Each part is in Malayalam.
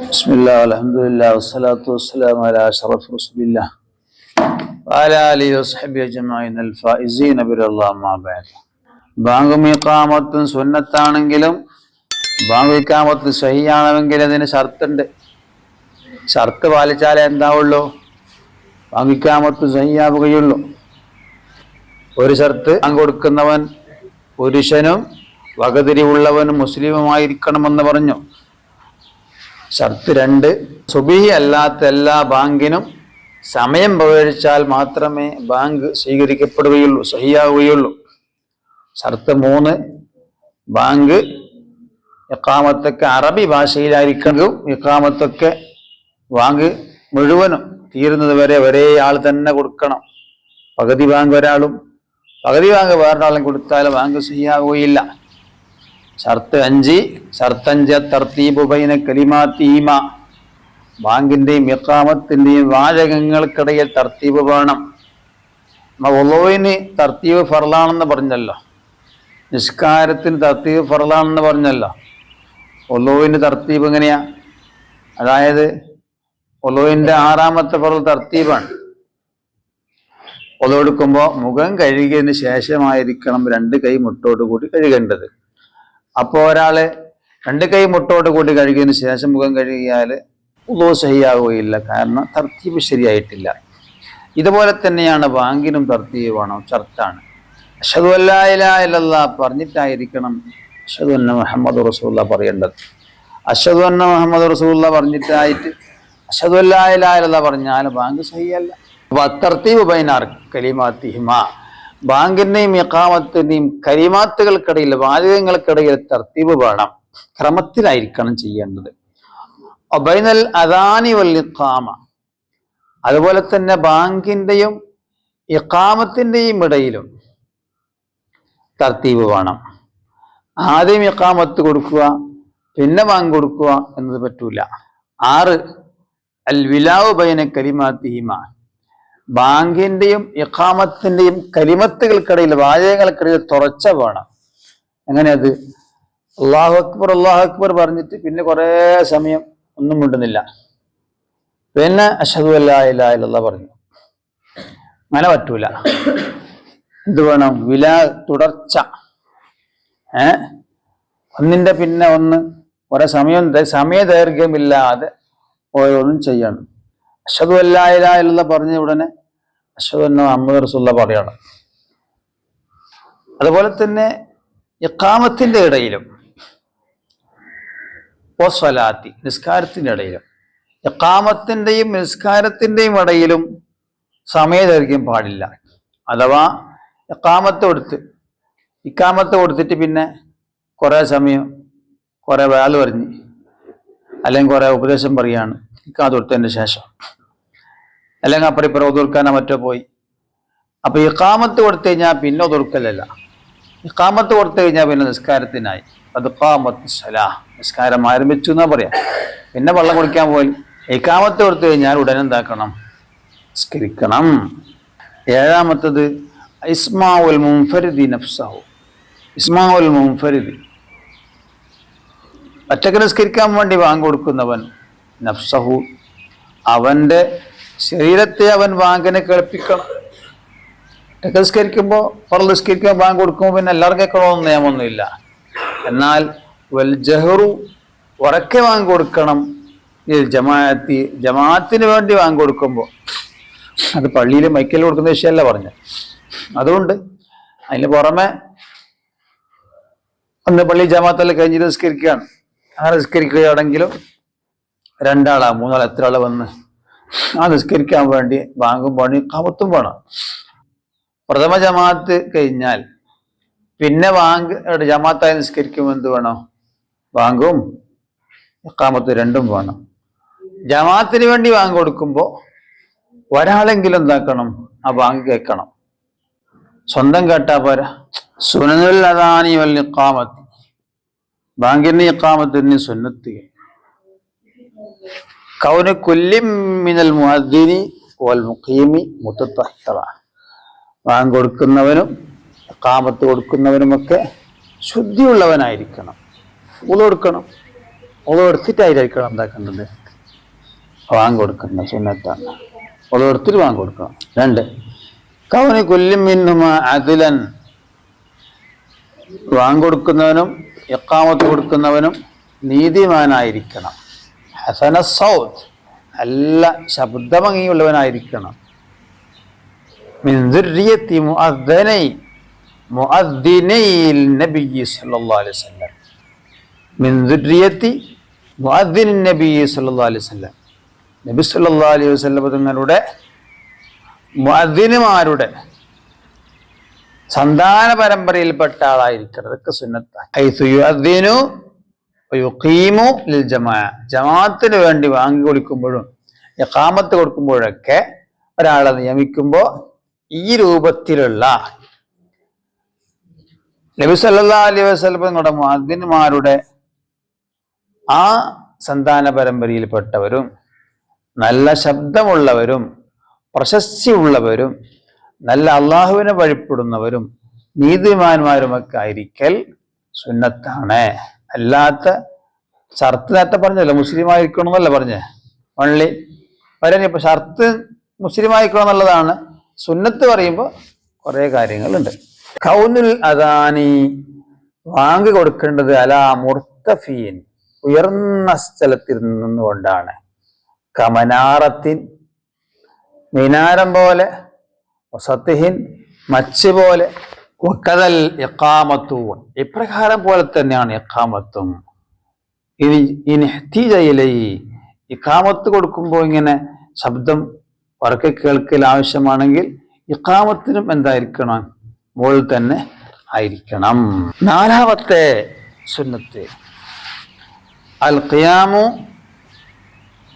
بسم الله والحمد لله والصلاة والسلام على أشرف رسول الله وعلى آله وصحبه أجمعين الفائزين برضا ما بعد ബാങ്കും ഇക്കാമത്തും സുന്നത്താണെങ്കിലും ബാങ്ക് ഇക്കാമത്ത് സഹിയാണെങ്കിൽ അതിന് ഷർത്തുണ്ട് ഷർത്ത് പാലിച്ചാലേ എന്താവുള്ളൂ ബാങ്ക് ഇക്കാമത്ത് സഹിയാവുകയുള്ളൂ ഒരു ഷർത്ത് ബാങ്ക് കൊടുക്കുന്നവൻ പുരുഷനും വകതിരിവുള്ളവനും മുസ്ലിമുമായിരിക്കണമെന്ന് പറഞ്ഞു ഷർത്ത് രണ്ട്. സുബിഹി അല്ലാത്ത എല്ലാ ബാങ്കിനും സമയം പ്രവേശിച്ചാൽ മാത്രമേ ബാങ്ക് സ്വീകരിക്കപ്പെടുകയുള്ളൂ സഹിയാവുകയുള്ളൂ. ഷർത്ത് മൂന്ന്. ബാങ്ക് ഇക്കാമത്തൊക്കെ അറബി ഭാഷയിലായിരിക്കണം ഇക്കാമത്തൊക്കെ ബാങ്ക് മുഴുവനും തീരുന്നത് വരെ ഒരേ ആൾ തന്നെ കൊടുക്കണം. പകുതി ബാങ്ക് ഒരാളും പകുതി ബാങ്ക് വേറൊരാളും കൊടുത്താൽ ബാങ്ക് ചെയ്യാവുകയില്ല ഷർത്ത് അഞ്ച് ഷർത്തഞ്ച് തർത്തീബ് ബൈന കലിമാത്തീമ ബാങ്കിന്റെയും ഇക്കാമത്തിന്റെയും വാചകങ്ങൾക്കിടയിൽ തർത്തീബ് വേണം. ഒലോവിന് തർത്തീബ് ഫറലാണെന്ന് പറഞ്ഞല്ലോ. നിഷ്കാരത്തിന് തർത്തീബ് ഫറലാണെന്ന് പറഞ്ഞല്ലോ. ഒലോവിന് തർത്തീബ് എങ്ങനെയാ? അതായത് ഒലോവിന്റെ ആറാമത്തെ ഫറൽ തർത്തീബാണ്. ഒലോടുക്കുമ്പോൾ മുഖം കഴുകിയതിന് ശേഷമായിരിക്കണം രണ്ട് കൈ മുട്ടോട് കൂടി കഴുകേണ്ടത്. അപ്പോൾ ഒരാൾ രണ്ട് കൈ മുട്ടോട് കൂടി കഴുകിയതിന് ശേഷം മുഖം കഴുകിയാൽ ഉദോ ശരിയാവുകയില്ല കാരണം തർത്തീപ് ശരിയായിട്ടില്ല. ഇതുപോലെ തന്നെയാണ് ബാങ്കിനും തർത്തീപാണോ വേണം ചർത്താണ് അഷദു പറഞ്ഞിട്ടായിരിക്കണം അഷദു അന്ന മുഹമ്മദ് റസൂല്ല പറയേണ്ടത്. അഷദു അന്ന മുഹമ്മദ് റസൂല്ല പറഞ്ഞിട്ടായിട്ട് അഷദു അല്ലാ പറഞ്ഞാൽ വാങ്ക് സഹിയല്ല. അപ്പൊ തർത്തീബ് ബൈനാർ കലിമാത്തിഹിമ ബാങ്കിന്റെയും ഇഖാമത്തിന്റെയും കരിമാത്തുകൾക്കിടയിൽ വാചകങ്ങൾക്കിടയിൽ തർത്തീവ് വേണം ക്രമത്തിലായിരിക്കണം ചെയ്യേണ്ടത്. ഒബൈനൽ അദാനി വല്ലിഖാമ അതുപോലെ തന്നെ ബാങ്കിന്റെയും ഇഖാമത്തിന്റെയും ഇടയിലും തർത്തീവ് വേണം. ആദ്യം ഇഖാമത്ത് കൊടുക്കുക പിന്നെ ബാങ്ക് കൊടുക്കുക എന്നത് പറ്റൂല. ആറ് അൽ വിലാവ് ബൈന കലിമാത്തിഹിമ ബാങ്കിന്റെയും ഇഖാമത്തിന്റെയും കരിമത്തുകൾക്കിടയിൽ വാചകങ്ങൾക്കിടയിൽ തുറച്ച വേണം. എങ്ങനെയത് അള്ളാഹു അക്ബർ അള്ളാഹു അക്ബർ പറഞ്ഞിട്ട് പിന്നെ കുറേ സമയം ഒന്നും മിണ്ടുന്നില്ല. പിന്നെ അഷദു അല്ലാ പറഞ്ഞു. അങ്ങനെ പറ്റൂല. എന്ത് വേണം? വില തുടർച്ച. ഏ? ഒന്നിന്റെ പിന്നെ ഒന്ന് ഒരേ സമയം ദൈർഘ്യമില്ലാതെ ഓരോന്നും ചെയ്യണം. അഷദു അല്ലായില്ല എന്നുള്ള പറഞ്ഞ ഉടനെ അഷദു എന്ന അഹമ്മദ് റസുല്ല പറയണം. അതുപോലെ തന്നെ ഇക്കാമത്തിന്റെ ഇടയിലും സ്വലാത്തി നിസ്കാരത്തിന്റെ ഇടയിലും ഇക്കാമത്തിന്റെയും നിസ്കാരത്തിന്റെയും ഇടയിലും സമയദൈർഘ്യം പാടില്ല. അഥവാ ഇക്കാമത്ത് കൊടുത്ത് ഇക്കാമത്ത് കൊടുത്തിട്ട് പിന്നെ കുറേ സമയം കുറേ വേല പറഞ്ഞ് അല്ലെങ്കിൽ കുറേ ഉപദേശം പറയാണ്. ഇക്കാമത്ത് കൊടുത്തതിന് ശേഷം. അല്ലെങ്കിൽ അപ്പുറം ഇപ്പുറം ഒതുർക്കാനോ മറ്റോ പോയി. അപ്പൊ ഇക്കാമത്ത് കൊടുത്തു കഴിഞ്ഞാൽ പിന്നെ ഒതുർക്കലല്ല ഇക്കാമത്ത് കൊടുത്തു കഴിഞ്ഞാൽ പിന്നെ നിസ്കാരത്തിനായി. അത് കാമത്ത് സലാ. നിസ്കാരം ആരംഭിച്ചു എന്നാ പറയാം. പിന്നെ വെള്ളം കുടിക്കാൻ പോയി. ഇക്കാമത്ത് കൊടുത്തു കഴിഞ്ഞാൽ ഉടനെ എന്താക്കണം? നിസ്കരിക്കണം. ഏഴാമത്തത് ഇസ്മാവുൽ മുംഫരിദി നഫ്സാവു ഇസ്മാവുൽ മുംഫരിദി ഒറ്റയ്ക്ക് നിസ്കരിക്കാൻ വേണ്ടി വാങ്ങി കൊടുക്കുന്നവൻ നഫ്സഹു. അവന്റെ ശരീരത്തെ അവൻ ബാങ്കിനെ കേൾപ്പിക്കണം. നിസ്കരിക്കുമ്പോൾ പുറം നിസ്കരിക്കുമ്പോൾ ബാങ്ക് കൊടുക്കുമ്പോൾ പിന്നെ എല്ലാവർക്കും കേൾക്കണമെന്ന് നിയമമൊന്നുമില്ല. എന്നാൽ വൽ ജഹറു ഉറക്കെ വാങ്ങി കൊടുക്കണം. ഈ ജമാഅത്തി ജമാഅത്തിന് വേണ്ടി വാങ്ങി കൊടുക്കുമ്പോൾ അത് പള്ളിയിൽ മൈക്കിൽ കൊടുക്കുന്ന വിഷയമല്ല പറഞ്ഞത്. അതുകൊണ്ട് അതിന് പുറമെ ഒന്ന് പള്ളി ജമാഅത്തല്ല കഴിഞ്ഞ് നിസ്കരിക്കുകയാണ്. അങ്ങനെ നിസ്കരിക്കുകയാണെങ്കിലും രണ്ടാളാ മൂന്നാൾ എത്ര ആളെ വന്ന്? ആ നിസ്കരിക്കാൻ വേണ്ടി ബാങ്കും പണി കവത്തും വേണം. പ്രഥമ ജമാഅത്ത് കഴിഞ്ഞാൽ പിന്നെ ബാങ്ക് ജമാഅത്തായി നിസ്കരിക്കുമ്പോൾ എന്ത് വേണം? ബാങ്കും ഇക്കാമത്ത് രണ്ടും വേണം. ജമാഅത്തിന് വേണ്ടി ബാങ്ക് കൊടുക്കുമ്പോൾ ഒരാളെങ്കിലും എന്താക്കണം? ആ ബാങ്ക് കേൾക്കണം സ്വന്തം കേട്ടാ പോരാ. സുനനുൽ അദാനി വൽ ഇഖാമത്ത്. ബാങ്കിന്റെ ഇഖാമത്തിന് സുന്നത്ത്. കൗന് കുല്ലിം മിനൽ മുഅദ്ദിനി വൽ മുഖീമി മുത്തത്തഹ്തറ വാങ് കൊടുക്കുന്നവനും ഇഖാമത്ത് കൊടുക്കുന്നവനുമൊക്കെ ശുദ്ധിയുള്ളവനായിരിക്കണം. ഉള കൊടുക്കണം. ഒളു എടുത്തിട്ടായിരിക്കണം എന്താക്കേണ്ടത്? വാങ്ങി കൊടുക്കണം സുന്നത്താണ്. ഒളു എടുത്തിട്ട് വാങ്ങി കൊടുക്കണം. രണ്ട് കവന് കൊല്ലും മിന്നുമ അതുലൻ വാങ്ങി കൊടുക്കുന്നവനും എക്കാമത്ത് കൊടുക്കുന്നവനും നീതിമാനായിരിക്കണം. ഹസന സൗത്ത് നല്ല ശബ്ദഭംഗിയുള്ളവനായിരിക്കണം. മിൻദുര്യത്തി മുഅദ്ദനൈ മുഅദ്ദിനൈൽ നബി സല്ലല്ലാഹു അലൈഹി വസല്ലം. മിൻദുര്യത്തി മുഅദ്ദിൻ നബി സല്ലല്ലാഹു അലൈഹി വസല്ലം. നബി സല്ലല്ലാഹു അലൈഹി വസല്ലം തങ്ങളുടെ മുഅദ്ദിനുമാരുടെ സന്താന പരമ്പരയിൽപ്പെട്ട ആളായിരിക്കണം. അതൊക്കെ സുന്നത്താണ്. ഹൈസു യുഅദ്ദിനു യുഖീമു ലിൽ ജമാ. ജമാഅത്തിന് വേണ്ടി വാങ്ങി കൊടുക്കുമ്പോഴും ഇഖാമത്ത് കൊടുക്കുമ്പോഴൊക്കെ ഒരാളെ നിയമിക്കുമ്പോൾ ഈ രൂപത്തിലുള്ള നബി അലി അലൈഹി മുഅദ്ദിനുമാരുടെ ആ സന്താന പരമ്പരയിൽപ്പെട്ടവരും നല്ല ശബ്ദമുള്ളവരും പ്രശസ്തിയുള്ളവരും നല്ല അള്ളാഹുവിനെ വഴിപ്പെടുന്നവരും നീതിമാന്മാരുമൊക്കെ ആയിരിക്കൽ സുന്നത്താണ്. അല്ലാത്ത ഷർത്ത് നേരത്തെ പറഞ്ഞല്ലോ മുസ്ലിം ആയിരിക്കണം എന്നല്ല പറഞ്ഞേ? ഓൺലി പറയാൻ ഇപ്പൊ ഷർത്ത് മുസ്ലിം ആയിരിക്കണം എന്നുള്ളതാണ്. സുന്നത്ത് പറയുമ്പോൾ കുറേ കാര്യങ്ങളുണ്ട്. കൗനുൽ അദാനി വാങ്ങി കൊടുക്കേണ്ടത് അല മുർത്തഫീൻ ഉയർന്ന സ്ഥലത്തിൽ നിന്നുകൊണ്ടാണ്. കമനാറത്തിൻ മിനാരം പോലെ സത്യഹിൻ മച്ച് പോലെ വക്കതൽ ഇക്കാമത്തും ഇപ്രകാരം പോലെ തന്നെയാണ് എക്കാമത്തും ഇനി ഇനി ഹത്തീജയിലെ ഇക്കാമത്ത് കൊടുക്കുമ്പോൾ ഇങ്ങനെ ശബ്ദം ഉറക്കെ കേൾക്കൽ ആവശ്യമാണെങ്കിൽ ഇക്കാമത്തിനും എന്തായിരിക്കണം? മുകളിൽ തന്നെ ആയിരിക്കണം. നാലാമത്തെ സുന്നത്ത്. അൽ ഖിയാമു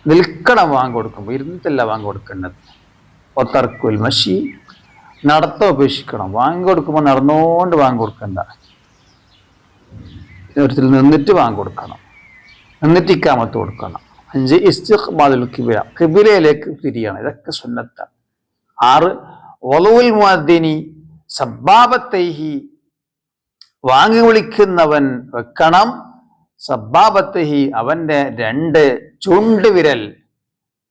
നിൽക്കണം വാങ്ങി കൊടുക്കുമ്പോൾ ഇരുന്നിട്ടല്ല വാങ്ങി കൊടുക്കേണ്ടത്. ഒത്തർക്കുൽ മഷി. നടത്തം ഉപേക്ഷിക്കണം വാങ്ങി കൊടുക്കുമ്പോൾ നടന്നുകൊണ്ട് വാങ്ങി കൊടുക്കണ്ട. ഒരിടത്തിൽ നിന്നിട്ട് വാങ്ങി കൊടുക്കണം. നിന്നിട്ട് ഇക്കാമത്ത് കൊടുക്കണം. അഞ്ച് ഇസ്തിഖ്ബാദുൽ കിബില. കിബിലയിലേക്ക് തിരിയണം. ഇതൊക്കെ സുന്നത്താണ്. ആറ് ഒലവുൽ മുഅദ്ദിനി സബ്ബാബത്തൈഹി. വാങ്ങി വിളിക്കുന്നവൻ വെക്കണം. സബ്ബാബത്തഹി അവന്റെ രണ്ട് ചുണ്ടുവിരൽ.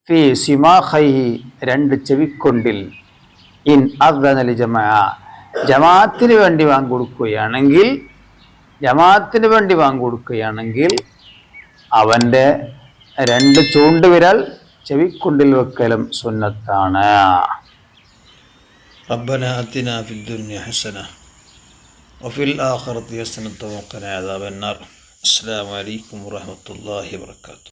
ഫി സിമാഹൈഹി രണ്ട് ചെവിക്കൊണ്ടിൽ. ഇൻ അദ്നലി ജമാ ജമാഅത്തിന് വേണ്ടി വാങ്ങി കൊടുക്കുകയാണെങ്കിൽ ജമാഅത്തിന് വേണ്ടി വാങ്ങി കൊടുക്കുകയാണെങ്കിൽ അവന്റെ രണ്ട് ചൂണ്ടുവിരൽ ചെവിക്കൊണ്ടിൽ വെക്കലും സുന്നത്താണ് ربنا آتنا في الدنيا حسنة وفي الآخرة حسنة وقنا عذاب النار السلام عليكم ورحمة الله وبركاته